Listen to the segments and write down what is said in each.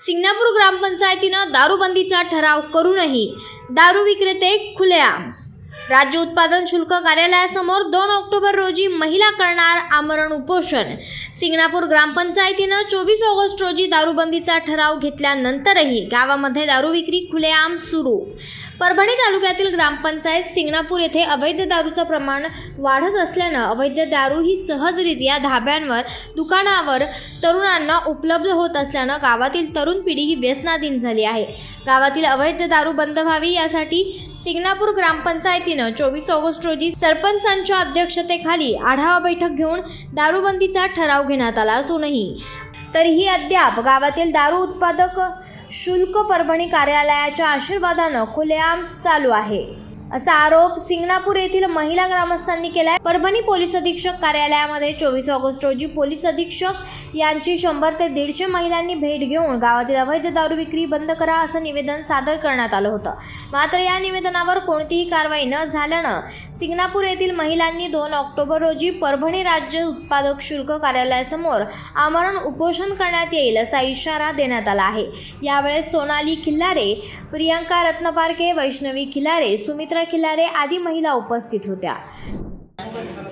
सिंगणापूर ग्रामपंचायतीनं दारूबंदीचा ठराव करूनही दारू विक्रेते खुलेआम. राज्य उत्पादन शुल्क कार्यालयासमोर दोन ऑक्टोबर रोजी महिला करणार आमरण उपोषण. सिंगणापूर ग्रामपंचायतीनं चोवीस ऑगस्ट रोजी दारूबंदीचा ठराव घेतल्यानंतरही गावामध्ये दारू विक्री खुलेआम सुरू. परभणी तालुक्यातील ग्रामपंचायत सिंगणापूर येथे अवैध दारूचं प्रमाण वाढत असल्यानं अवैध दारू ही सहजरित्या धाब्यांवर दुकानावर तरुणांना उपलब्ध होत असल्यानं गावातील तरुण पिढी ही व्यसनाधीन झाली आहे. गावातील अवैध दारू बंद व्हावी यासाठी सिंगणापूर ग्रामपंचायतीनं चोवीस ऑगस्ट रोजी सरपंचांच्या अध्यक्षतेखाली आढावा बैठक घेऊन दारूबंदीचा ठराव घेण्यात आला असूनही. तरीही अद्याप गावातील दारू उत्पादक शुल्क परभणी कार्यालयाच्या आशीर्वादानं खुलेआम चालू आहे. असा आरोप सिंगणापूर येथील महिला ग्रामस्थांनी केलाय. परभणी पोलीस अधीक्षक कार्यालयामध्ये चोवीस ऑगस्ट रोजी पोलीस अधीक्षक यांची शंभर ते दीडशे महिलांनी भेट घेऊन गावातील अवैध दारू विक्री बंद करा असं निवेदन सादर करण्यात आलं होतं. मात्र या निवेदनावर कोणतीही कारवाई न झाल्यानं सिंगणापूर येथील महिलांनी दोन ऑक्टोबर रोजी परभणी राज्य उत्पादक शुल्क कार्यालयासमोर आमरण उपोषण करण्यात येईल असा इशारा देण्यात आला आहे. यावेळेस सोनाली खिल्लारे प्रियंका रत्नपारखे वैष्णवी खिल्लारे सुमित्रा खिल्लारे आदी महिला उपस्थित होत्या.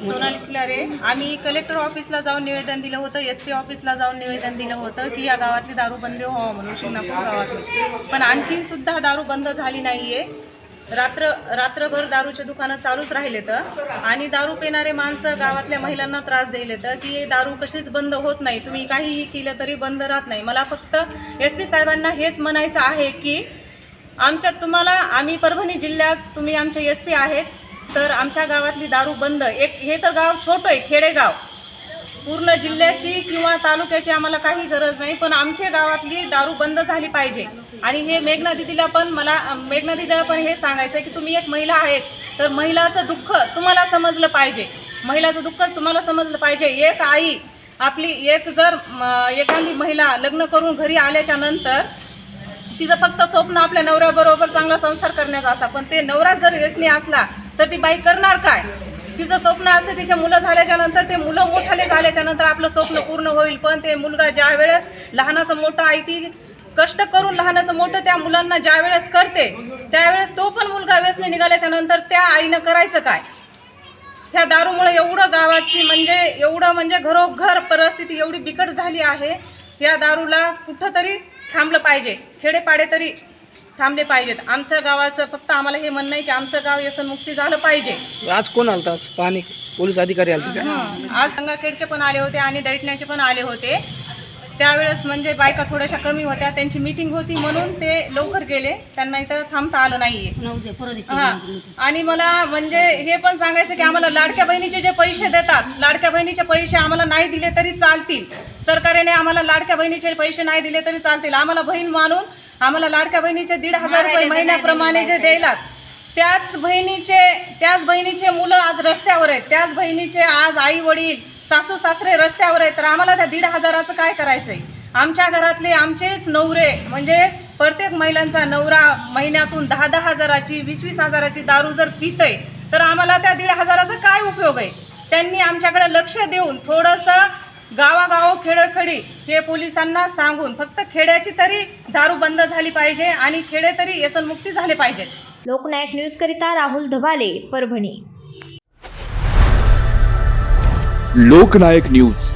सोनाली खिलारे आम्ही कलेक्टर ऑफिसला जाऊन निवेदन दिलं होतं एस पी ऑफिसला जाऊन निवेदन दिलं होतं की या गावातली दारू बंद व्हावं म्हणून शिंगणापूर गावातली. पण आणखीन सुद्धा दारू बंद झाली नाहीये. रात्र रात्रभर दारूचे दुकानं चालूच राहिले तर. आणि दारू पिणारे माणसं गावातल्या महिलांना त्रास दिले तर की दारू कशीच बंद होत नाही तुम्ही काहीही केलं तरी बंद राहत नाही. मला फक्त एस पी साहेबांना हेच म्हणायचं आहे की आमच्या तुम्हाला आम्ही परभणी जिल्ह्यात तुम्ही आमचे एस पी आहेत तर आमच्या गावातली दारू बंद. एक हे तर गाव छोटं आहे खेडेगाव. पूर्ण जिल्ह्याची किंवा तालुक्याची आम्हाला काही गरज नाही पण आमच्या गावातली दारू बंद झाली पाहिजे. आणि हे मेघना दिदीला पण मला मेघना दिदीला पण हे सांगायचं आहे की तुम्ही एक महिला आहेत तर महिलाचं दुःख तुम्हाला समजलं पाहिजे. महिलाचं दुःख तुम्हाला समजलं पाहिजे. एक आई आपली एक जर एखादी महिला लग्न करून घरी आल्याच्यानंतर तिचं फक्त स्वप्न आपल्या नवऱ्याबरोबर चांगला संसार करण्याचा असा. पण ते नवरा जर व्यसनी असला तर ती बाई करणार काय? तिचं स्वप्न असतं तिचे मुलं झाल्याच्यानंतर ते मुलं मोठाले झाल्याच्यानंतर आपलं स्वप्न पूर्ण होईल. पण ते मुलगा ज्या वेळेस लहानाचं मोठं आई ती कष्ट करून लहानाचं मोठं त्या मुलांना ज्या वेळेस करते त्यावेळेस तो पण मुलगा व्यसनी निघाल्याच्या नंतर त्या आईनं करायचं काय? ह्या दारूमुळे एवढं गावाची म्हणजे एवढं म्हणजे घरोघर परिस्थिती एवढी बिकट झाली आहे. या दारूला कुठंतरी थांबलं पाहिजे. खेडेपाडे तरी थांबले पाहिजेत. आमच्या गावाचं फक्त आम्हाला हे म्हणणं आहे की आमचं गाव व्यसनमुक्ती झालं पाहिजे. आज कोण आलता? पाहणी पोलीस अधिकारी आलते का? हं. आज गंगाखेडचे पण आले होते आणि दैठण्याचे पण आले होते. त्यावेळेस म्हणजे बायका थोड्याशा कमी होत्या त्यांची मीटिंग होती म्हणून ते लवकर गेले. त्यांना इथं थांबता आलं नाहीये. हा. आणि मला म्हणजे हे पण सांगायचं की आम्हाला लाडक्या बहिणीचे जे पैसे देतात लाडक्या बहिणीचे पैसे आम्हाला नाही दिले तरी चालतील. सरकारने आम्हाला लाडक्या बहिणीचे पैसे नाही दिले तरी चालतील. आम्हाला बहीण मानून आम्हाला लाडक्या बहिणीचे दीड हजार रुपये महिन्याप्रमाणे जे द्यायलात त्याच बहिणीचे त्याच बहिणीचे मुलं आज रस्त्यावर आहेत. त्याच बहिणीचे आज आई वडील सासू सासरे रस्त्यावर आहेत तर आम्हाला त्या दीड हजाराचं काय करायचं आहे आमच्या घरातले आमचेच नवरे म्हणजे प्रत्येक महिलांचा नवरा महिन्यातून दहा दहा हजाराची वीस वीस हजाराची दारू जर पित आहे तर आम्हाला त्या दीड हजाराचा काय उपयोग आहे? त्यांनी आमच्याकडे लक्ष देऊन थोडंसं गावागाव खेडोखेडी हे पोलिसांना सांगून फक्त खेड्याची तरी दारू बंद झाली पाहिजे आणि खेडे तरी व्यसनमुक्ती झाले पाहिजेत. लोकनायक न्यूज करिता राहुल धबाले परभणी. लोकनायक न्यूज.